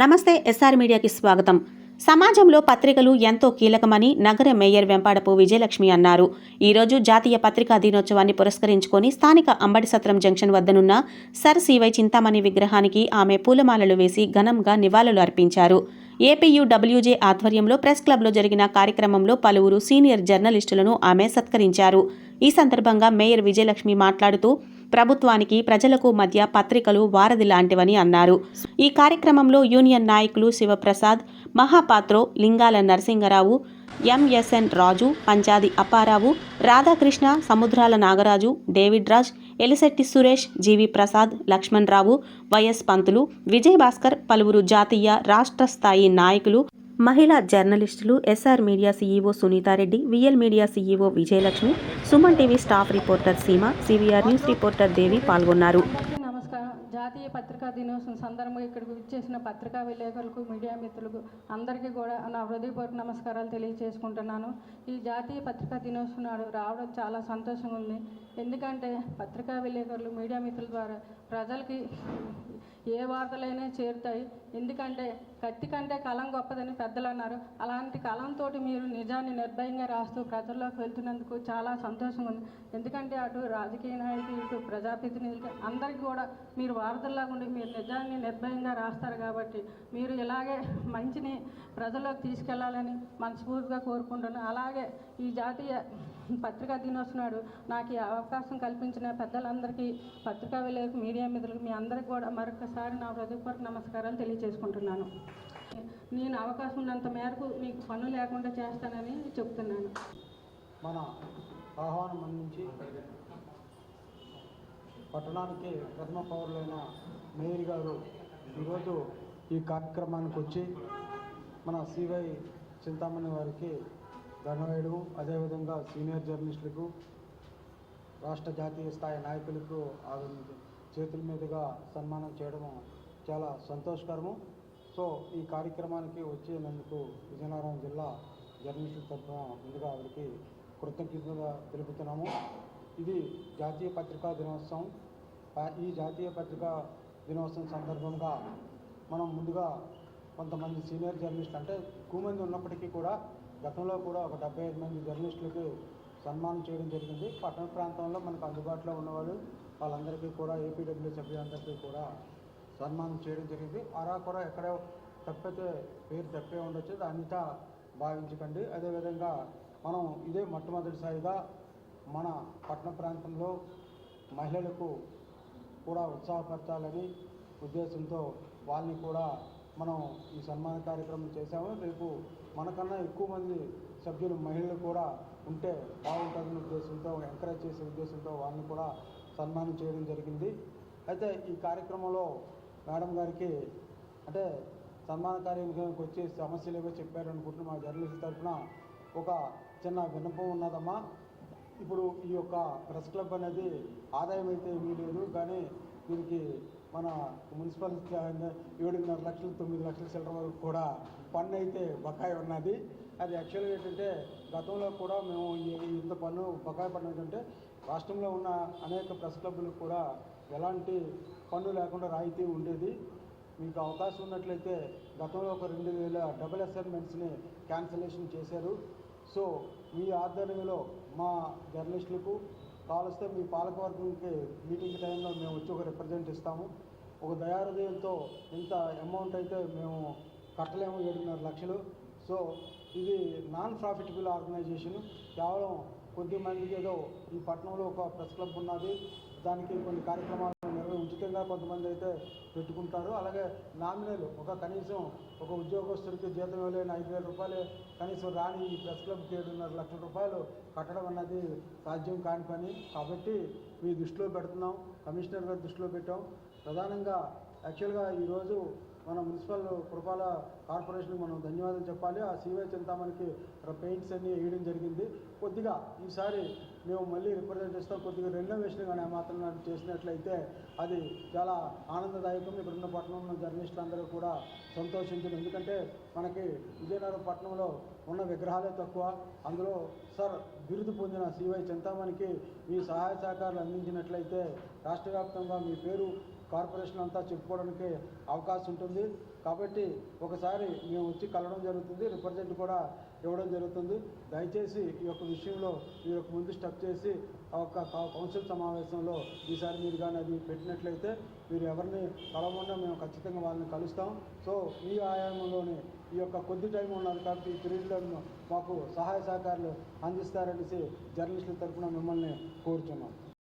నమస్తే ఎస్ఆర్ మీడియాకి స్వాగతం. సమాజంలో పత్రికలు ఎంతో కీలకమని నగర మేయర్ వెంపాడపు విజయలక్ష్మి అన్నారు. ఈరోజు జాతీయ పత్రికా దినోత్సవాన్ని పురస్కరించుకొని స్థానిక అంబడి సత్రం జంక్షన్ వద్దనున్న సర్ సివై చింతామణి విగ్రహానికి ఆమె పూలమాలలు వేసి ఘనంగా నివాళులు అర్పించారు. ఏపీయూడబ్ల్యూజే ఆధ్వర్యంలో ప్రెస్ క్లబ్లో జరిగిన కార్యక్రమంలో పలువురు సీనియర్ జర్నలిస్టులను ఆమె సత్కరించారు. ఈ సందర్భంగా మేయర్ విజయలక్ష్మి మాట్లాడుతూ ప్రభుత్వానికి ప్రజలకు మధ్య పత్రికలు వారధి లాంటివని అన్నారు. ఈ కార్యక్రమంలో యూనియన్ నాయకులు Sivaprasad Mahapatro Lingala Narasinga Rao MSN Raju Panchadi Apparao Radhakrishna Samudrala Nagaraju David Raj Elisetti Suresh G V Prasad Lakshman Rao Y S Pantulu Vijay Bhaskar పలువురు జాతీయ రాష్ట్ర స్థాయి నాయకులు మహిళా జర్నలిస్టులు S R media CEO Sunitha Reddy V L media CEO Vijayalakshmi Suman TV staff reporter Seema CVR news reporter Devi పాల్గొన్నారు. జాతీయ పత్రికా దినోత్సవం సందర్భంగా ఇక్కడికి విచ్చేసిన పత్రికా విలేకరులకు మీడియా మిత్రులకు అందరికీ కూడా నా హృదయపూర్వక నమస్కారాలు తెలియజేసుకుంటున్నాను ఈ జాతీయ పత్రికా దినోత్సవం నాడు రావడం చాలా సంతోషంగా ఉంది. ఎందుకంటే పత్రికా విలేకరులు మీడియా మిత్రుల ద్వారా ప్రజలకి ఏ వార్తలైనా చేరుతాయి. ఎందుకంటే కత్తి కంటే కలం గొప్పదని పెద్దలు అన్నారు. అలాంటి కలంతో మీరు నిజాన్ని నిర్భయంగా రాస్తూ ప్రజల్లోకి వెళ్తున్నందుకు చాలా సంతోషంగా ఉంది. ఎందుకంటే అటు రాజకీయ నాయకులు ఇటు ప్రజాప్రతినిధులు అందరికీ కూడా మీరు ఉండి మీరు నిజాన్ని నిర్భయంగా రాస్తారు కాబట్టి మీరు ఇలాగే మంచిని ప్రజల్లోకి తీసుకెళ్ళాలని మనస్ఫూర్తిగా కోరుకుంటున్నాను అలాగే ఈ జాతీయ పత్రికా దినోత్సవం నాడు నాకు ఈ అవకాశం కల్పించిన పెద్దలందరికీ పత్రికా విలేకరు మీడియా మిత్రులకు మీ అందరికీ కూడా మరొకసారి నా హృదయపూర్వక నమస్కారాలు తెలియజేసుకుంటున్నాను. నేను అవకాశం ఉన్నంత మేరకు మీకు పన్ను లేకుండా చేస్తానని చెప్తున్నాను. మన ఆహ్వానం అందించి పట్టణానికి ప్రథమ పౌరులైన మేయర్ గారు ఈరోజు ఈ కార్యక్రమానికి వచ్చి మన సివై చింతామణి వారికి ధన్యవాదము అదేవిధంగా సీనియర్ జర్నలిస్టులకు రాష్ట్ర జాతీయ స్థాయి నాయకులకు చేతుల మీదుగా సన్మానం చేయడం చాలా సంతోషకరము. సో ఈ కార్యక్రమానికి వచ్చినందుకు విజయనగరం జిల్లా జర్నలిస్టుల తరఫున ముందుగా వారికి కృతజ్ఞతలు తెలుపుతున్నాము. ఇది జాతీయ పత్రికా దినోత్సవం. ఈ జాతీయ పత్రికా దినోత్సవం సందర్భంగా మనం ముందుగా కొంతమంది సీనియర్ జర్నలిస్ట్ అంటే ఎక్కువ మంది ఉన్నప్పటికీ కూడా గతంలో కూడా ఒక డెబ్బై ఐదు మంది జర్నలిస్టులకు సన్మానం చేయడం జరిగింది. పట్టణ ప్రాంతంలో మనకు అందుబాటులో ఉన్నవాళ్ళు వాళ్ళందరికీ కూడా ఏపీడబ్ల్యూ సభ్యులందరికీ కూడా సన్మానం చేయడం జరిగింది. అరా కూడా ఎక్కడో తప్పితే పేరు తప్పే ఉండొచ్చు దానితో భావించకండి. అదేవిధంగా మనం ఇదే మొట్టమొదటిసారిగా మన పట్టణ ప్రాంతంలో మహిళలకు కూడా ఉత్సాహపరచాలని ఉద్దేశంతో వాళ్ళని కూడా మనం ఈ సన్మాన కార్యక్రమం చేశాము. రేపు మనకన్నా ఎక్కువ మంది సభ్యులు మహిళలు కూడా ఉంటే బాగుంటుందనే ఉద్దేశంతో ఎంకరేజ్ చేసే ఉద్దేశంతో వాళ్ళని కూడా సన్మానం చేయడం జరిగింది. అయితే ఈ కార్యక్రమంలో మేడం గారికి అంటే సన్మాన కార్యక్రమానికి వచ్చే సమస్యలు ఏవో చెప్పారు మా జర్నలిస్ట్ తరఫున ఒక చిన్న విన్నపం ఉన్నదమ్మా. ఇప్పుడు ఈ యొక్క ప్రెస్ క్లబ్ అనేది ఆదాయం అయితే ఏమీ లేదు కానీ దీనికి మన మున్సిపల్ ఏడున్నర లక్షలు తొమ్మిది లక్షల చిల్లర వరకు కూడా పన్ను అయితే బకాయి ఉన్నది. అది యాక్చువల్గా ఏంటంటే గతంలో కూడా మేము ఈ- ఇంత పన్ను బకాయి పన్ను ఏంటంటే రాష్ట్రంలో ఉన్న అనేక ప్రెస్ క్లబ్లకు కూడా ఎలాంటి పన్ను లేకుండా రాయితీ ఉండేది. మీకు అవకాశం ఉన్నట్లయితే గతంలో ఒక రెండు వేల డబుల్ అసైన్మెంట్స్ని క్యాన్సలేషన్ చేశారు. సో మీ ఆధ్వర్యంలో మా జర్నలిస్టులకు కావలిస్తే మీ పాలకవర్గంకి మీటింగ్ టైంలో మేము వచ్చి ఒక రిప్రజెంట్ ఇస్తాము. ఒక దయాహృదయంతో ఇంత అమౌంట్ అయితే మేము కట్టలేము ఏడున్నర లక్షలు. సో ఇది నాన్ ప్రాఫిటబుల్ ఆర్గనైజేషన్ కేవలం కొద్ది మందికి ఏదో ఈ పట్టణంలో ఒక ప్రెస్ క్లబ్ ఉన్నది. దానికి కొన్ని కార్యక్రమాలు ఉచితంగా కొంతమంది అయితే పెట్టుకుంటారు. అలాగే నామినల్ ఒక కనీసం ఒక ఉద్యోగస్తుడికి జీతం ఇవ్వలేని ఐదు వేల రూపాయలు కనీసం రాని ఈ ప్రెస్ క్లబ్కి ఏడున్నర లక్షల రూపాయలు కట్టడం అన్నది సాధ్యం కాని పని. కాబట్టి మీ దృష్టిలో పెడుతున్నాం కమిషనర్ గారి దృష్టిలో పెట్టాం. ప్రధానంగా యాక్చువల్గా ఈరోజు మన మున్సిపల్ పురపాల కార్పొరేషన్కి మనం ధన్యవాదాలు చెప్పాలి. ఆ సీవే చింతామణికి పెయింట్స్ అన్నీ వేయడం జరిగింది. కొద్దిగా ఈసారి మేము మళ్ళీ రిప్రజెంట్ చేస్తాం. కొద్దిగా రెనోవేషన్ కానీ మాత్రం చేసినట్లయితే అది చాలా ఆనందదాయకం. ఇక్కడ ఉన్న పట్టణంలో జర్నలిస్టులు అందరూ కూడా సంతోషించారు ఎందుకంటే మనకి విజయనగరం పట్టణంలో ఉన్న విగ్రహాలే తక్కువ. అందులో సార్ బిరుదు పొందిన సివై చింతామణికి మీ సహాయ సహకారాలు అందించినట్లయితే రాష్ట్ర వ్యాప్తంగా మీ పేరు కార్పొరేషన్ అంతా చెప్పుకోవడానికి అవకాశం ఉంటుంది. కాబట్టి ఒకసారి మేము వచ్చి కలవడం జరుగుతుంది. రిప్రజెంట్ కూడా ఇవ్వడం జరుగుతుంది. దయచేసి ఈ యొక్క విషయంలో ఈ యొక్క ముందు స్టెప్ చేసి ఆ యొక్క కౌన్సిల్ సమావేశంలో ఈసారి మీరు కానీ అది పెట్టినట్లయితే మీరు ఎవరిని కలవకుండా మేము ఖచ్చితంగా వాళ్ళని కలుస్తాం. సో మీ ఆయామంలోనే ఈ యొక్క కొద్ది టైం ఉన్నది కాబట్టి ఈ పీరియడ్లో మాకు సహాయ సహకారాలు అందిస్తారనేసి జర్నలిస్టుల తరఫున మిమ్మల్ని కోరుచున్నాం.